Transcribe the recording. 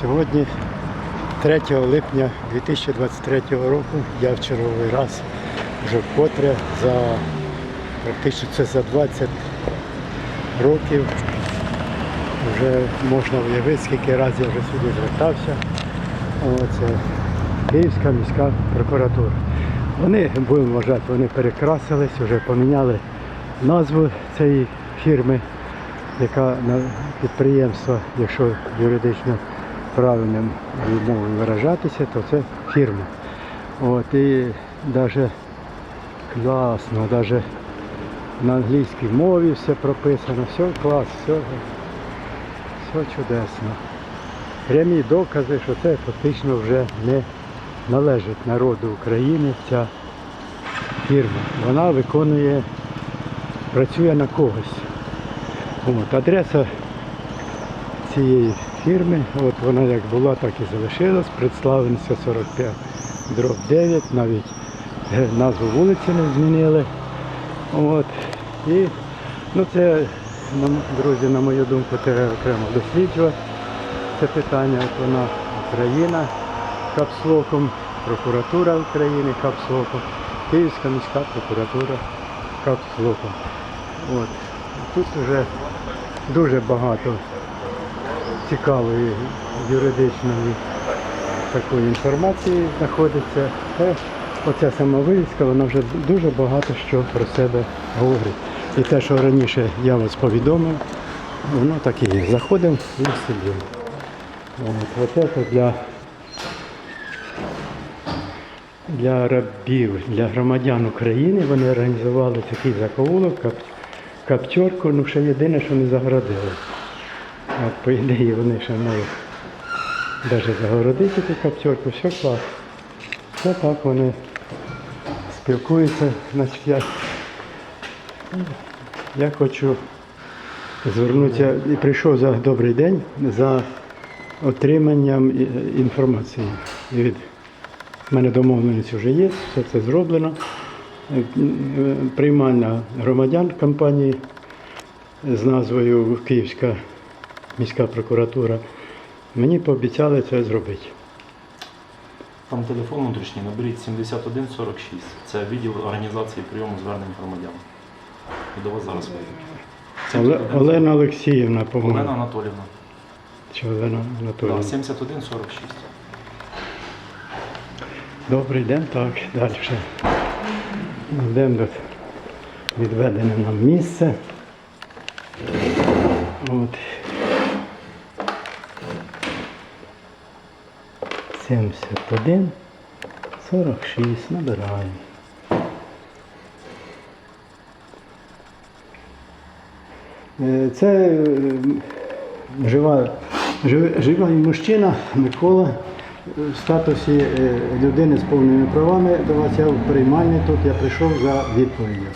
Сьогодні, 3 липня 2023 року, я в черговий раз вже вкотре за практично це за 20 років. Вже можна уявити, скільки разів я вже сюди звертався. Оце Київська міська прокуратура. Вони, будемо вважати, вони перекрасились, вже поміняли назву цієї фірми, яка на підприємство, якщо юридично правильним мовою виражатися, то це фірма. От, і навіть класно, навіть на англійській мові все прописано, все клас, все, все чудесно. Прямі докази, що це фактично вже не належить народу України ця фірма. Вона виконує, працює на когось. От, адреса цієї фірми, от вона як була, так і залишилась. Представленця 45 дроб 9, навіть е, назву вулиці не змінили. От. І ну це, друзі, на мою думку, треба окремо досліджувати це питання. От вона Україна капслоком, прокуратура України капслоком, Київська міська прокуратура капслоком. От. Тут вже дуже багато цікавої юридичної такої інформації знаходиться. Е, Оця сама вивіска, вона вже дуже багато що про себе говорить. І те, що раніше я вас повідомив, воно так і є. Заходимо і сидимо. От, то для, для рабів, для громадян України вони організували такий закоулок, кап, капчорку, ну ще єдине, що не загородили. От, по ідеї вони ще мають навіть загородити цю капчорку, все клас. Все так вони спілкуються. Значить, я, я хочу звернутися і прийшов за добрий день за отриманням інформації. Від в мене домовленість вже є, все це зроблено. Е, е, Приймальна громадян компанії з назвою Київська міська прокуратура. Мені пообіцяли це зробити. Там телефон внутрішній, наберіть 7146. Це відділ організації прийому звернень громадян. І до вас зараз вийдуть. Оле- Олена Олексіївна, Олена по-моєму. Анатолівна. Чи Олена Анатоліївна. 7146. Добрий день, так, далі. Йдемо до відведене нам місце. От. 71, 46, набираємо. Е, Це е, жива, мужчина Микола в статусі е, людини з повними правами до вас. Я в приймальні тут, я прийшов за відповіддю.